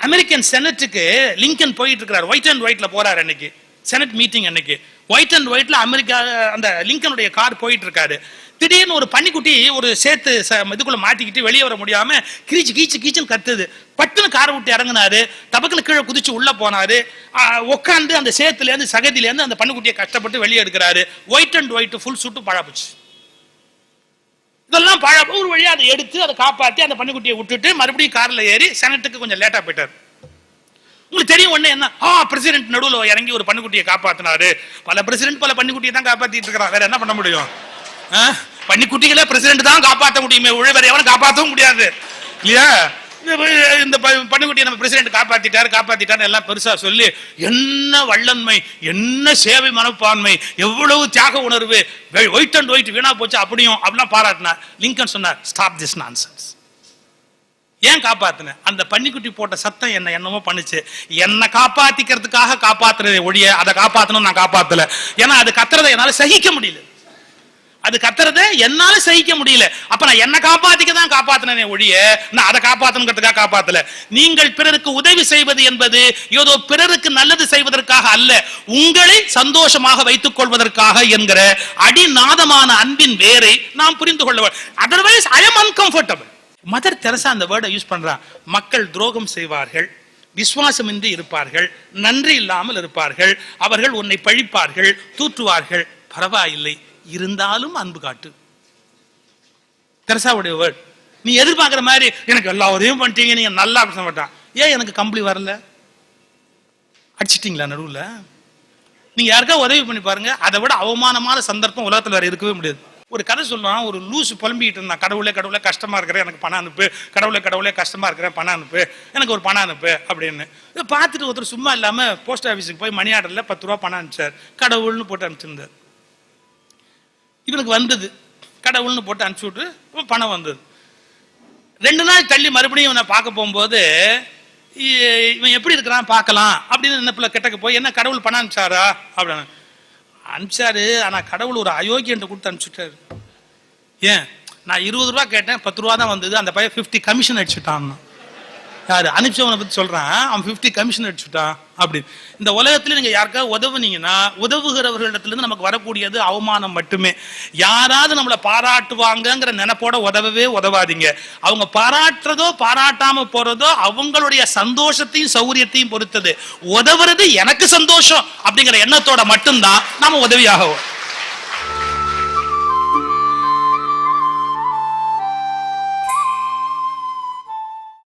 American செனட்டுக்கு Lincoln போயிட்டு இருக்கிறார் white and ஒயிட்ல போறாரு அன்னைக்கு. செனட் மீட்டிங் அன்னைக்கு. ஒயிட் அண்ட் ஒயிட்ல அமெரிக்கா அந்த லிங்கனுடைய கார் போயிட்டு இருக்காரு திடீர்னு ஒரு பன்னிக்குட்டி ஒரு சேர்த்து ச- இதுக்குள்ள மாட்டிக்கிட்டு வெளியே வர முடியாம கீச்சு கீச்சு கீச்சுன்னு கத்துது. பட்டுன்னு காரை விட்டு இறங்குனாரு. டபக்குன்னு கீழே குதிச்சு உள்ள போனாரு. உட்காந்து அந்த சேத்துல இருந்து சகதியில இருந்து அந்த பன்னிக்குட்டியை கஷ்டப்பட்டு வெளியே எடுக்கிறாரு. ஒயிட் அண்ட் ஒயிட் ஃபுல் சுட்டு பழப்புச்சு இதெல்லாம் பழ ஒரு வழியா அதை எடுத்து அதை காப்பாத்தி அந்த பன்னிக்குட்டியை விட்டுட்டு மறுபடியும் கார்ல ஏறி செனட்டுக்கு கொஞ்சம் லேட்டா போயிட்டார். உங்களுக்கு தெரியும் ஒண்ணு என்ன? ஆ பிரசிடென்ட் நடுவுல இறங்கி ஒரு பன்னிக்குட்டியை காப்பாற்றினாரு பல பிரசிடென்ட் பல பன்னிக்குட்டியை தான் காப்பாத்திட்டு இருக்கிறான் வேற என்ன பண்ண முடியும்? ஆ? பன்னிக்குட்டிகளை பிரசிடென்ட் தான் காப்பாத்த முடியுமே ஒழு வேற எவனும் காப்பாற்றவும் முடியாது. இல்லையா? இந்த ப- நம்ம பிரசிடென்ட் காப்பாத்திட்டாரு காப்பாத்திட்டாரு எல்லாம் பெருசா சொல்லி என்ன வல்லன்மை என்ன சேவை மனப்பான்மை எவ்வளவு தியாக உணர்வு ஒயிட் அண்ட் ஒயிட் வீணா போச்சு அப்படியும் அப்படிலாம் பாராட்டினார். லிங்கன் சொன்னார் ஸ்டாப் திஸ் நான்சன்ஸ் ஏன் காப்பாத்தினேன் அந்த பன்னிக்குட்டி போட்ட சத்தம் என்ன என்னமோ பண்ணுச்சு. என்னை காப்பாத்திக்கிறதுக்காக காப்பாத்துறதை ஒழிய அதை காப்பாத்தணும் நான் காப்பாத்தல. ஏன்னா அது கத்துறதை என்னால சகிக்க முடியல. அது கத்துறது என்னால சகிக்க முடியல. அப்ப நான் என்ன காப்பாத்திக்க தான் காப்பாத்தினே ஒழிய நான் அதை காப்பாத்தணுங்கிறதுக்காக காப்பாத்தல. நீங்கள் பிறருக்கு உதவி செய்வது என்பது ஏதோ பிறருக்கு நல்லது செய்வதற்காக அல்ல உங்களை சந்தோஷமாக வைத்துக் கொள்வதற்காக என்கிற அடிநாதமான அன்பின் வேரை நாம் புரிந்து கொள்ள otherwise I am uncomfortable Mother Teresa அந்த வேர்டை யூஸ் பண்றான் மக்கள் துரோகம் செய்வார்கள் விசுவாசமின்றி இருப்பார்கள் நன்றி இல்லாமல் இருப்பார்கள் அவர்கள் உன்னை பழிப்பார்கள் தூற்றுவார்கள். பரவாயில்லை. இருந்தாலும் அன்பு காட்டு. தெரசாவுடைய வேர்ட் நீ எதிர்பார்க்கிற மாதிரி எனக்கு எல்லா உதவியும் பண்ணிட்டீங்க நீங்க நல்லா பேச மாட்டான். ஏன் எனக்கு கம்பளி வரல? அடிச்சிட்டீங்களா நடுவுல? நீங்க யாருக்கா உதவி பண்ணி பாருங்க அதை விட அவமானமான சந்தர்ப்பம் உலகத்துல வேற இருக்கவே முடியாது. ஒரு கதை சொல்றான் ஒரு லூசு புலம்பிட்டு இருந்தான். கடவுளே கடவுளே கஷ்டமா இருக்கிறேன் எனக்கு பணம் அனுப்பு. கடவுளே கடவுளே கஷ்டமா இருக்கிறேன் பணம் அனுப்பு. எனக்கு ஒரு பணம் அனுப்பு அப்படின்னு. இதை பார்த்துட்டு ஒருத்தர் சும்மா இல்லாம போஸ்ட் ஆஃபீஸுக்கு போய் மணி ஆர்டர்ல பத்து ரூபா பணம் அனுப்பிச்சார். கடவுள்னு போட்டு அனுப்பிச்சிருந்தார். இவனுக்கு வந்தது. கடவுள்னு போட்டு அனுப்பிச்சு விட்டு பணம் வந்தது. ரெண்டு நாள் தள்ளி மறுபடியும் இவனை பார்க்க போகும்போது இ- இவன் எப்படி இருக்கிறான்? பார்க்கலாம். அப்படின்னு இந்த பிள்ளை கிட்டக்கு போய் என்ன கடவுள் பணம் அனுப்பிச்சாரா? அப்படின்னு. அனுப்பிச்சாரு ஆனால் கடவுள் ஒரு அயோக்கியன்ட்ட கொடுத்து அனுப்பிச்சுட்டாரு. ஏன்? நான் இருபது ரூபா கேட்டேன் பத்து ரூபா தான் வந்தது. அந்த பையன் 50 கமிஷன் அடிச்சுட்டான். யாரு? அனுப்பிச்சவனை பத்தி சொல்றான். அவன் 50 கமிஷன் அடிச்சுட்டான் அப்படின்னு. இந்த உலகத்துல நீங்க யாருக்காவது உதவுனீங்கன்னா உதவுகிறவர்களிடத்துல நமக்கு வரக்கூடியது அவமானம் மட்டுமே. யாராவது நம்மளை பாராட்டுவாங்கங்கிற நினைப்போட உதவவே உதவாதீங்க. அவங்க பாராட்டுறதோ பாராட்டாம போறதோ அவங்களுடைய சந்தோஷத்தையும் சௌரியத்தையும் பொறுத்தது. உதவுறது எனக்கு சந்தோஷம் அப்படிங்கிற எண்ணத்தோட மட்டும்தான் நாம உதவியாகவும்